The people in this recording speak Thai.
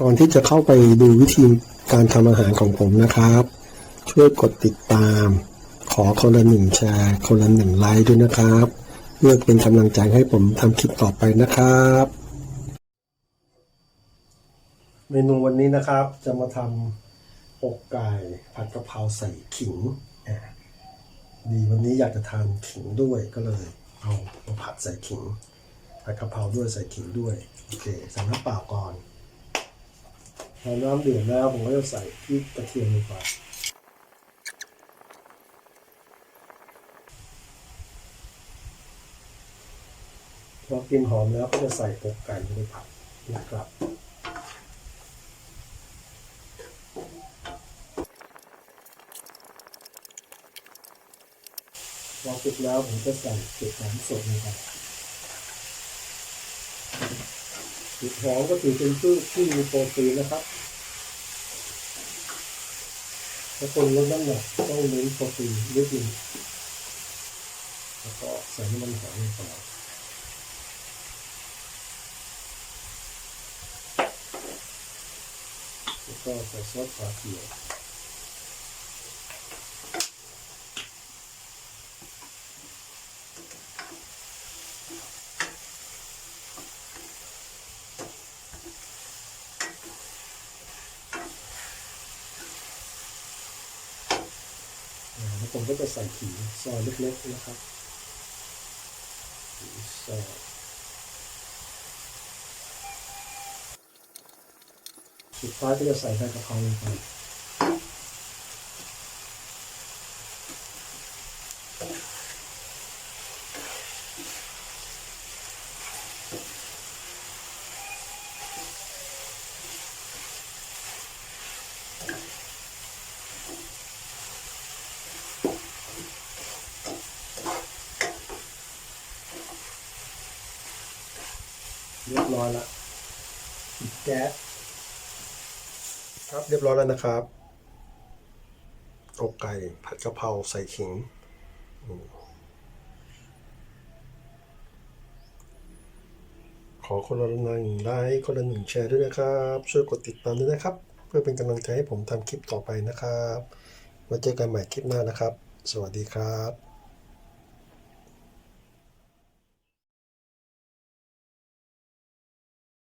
ก่อนที่จะเข้าไปดูวิธีการทำอาหารของผมนะครับ ช่วยกดติดตาม ขอคนละหนึ่งแชร์ คนละหนึ่งไลค์ด้วยนะครับเพื่อเป็นกำลังใจให้ผมทำคลิปต่อไปนะครับ เมนูวันนี้นะครับจะมาทำอกไก่ผัดกะเพราใส่ขิงดีวันนี้อยากจะทานขิงด้วยก็เลย เอามาผัดใส่ขิงผัดกะเพราด้วยใส่ขิงด้วยโอเคใส่น้ำเปล่าก่อน พอน้ำเดือดแล้วผมก็จะใส่พริกกระเทียมลงไปพอกลินหอมแล้วก็จะใส่อกไก่ลงไปผัดนะครับพอสุกแล้วผมก็ใส่เกล็ดหอมสดลงไป เกล็ดหองก็ถือเป็นพืชที่มีโปรตีนนะครับถ้าคนลดน้ำหนักต้องเน้นโปรตีนเยอะจริงแล้วก็ใส่น้ำมันหอยลงไปแล้วก็ใส่ซอสขาเขียว แล้วผมก็จะใส่ขีซอยเล็กๆนะครับขีซอยสุดท้ายก็จะใส่ใบกะเพราลงไป เรียบร้อยละปิดแก๊สครับเรียบร้อยแล้วนะครับอกไก่ผัดกะเพราใส่ขิงอขอคนละหนึ่งไลค์คนละหนึ่งแชร์ด้วยนะครับ ช่วยกดติดตามด้วยนะครับ เพื่อเป็นกำลังใจให้ผมทำคลิปต่อไปนะครับไว้เจอกันใหม่คลิปหน้านะครับ สวัสดีครับ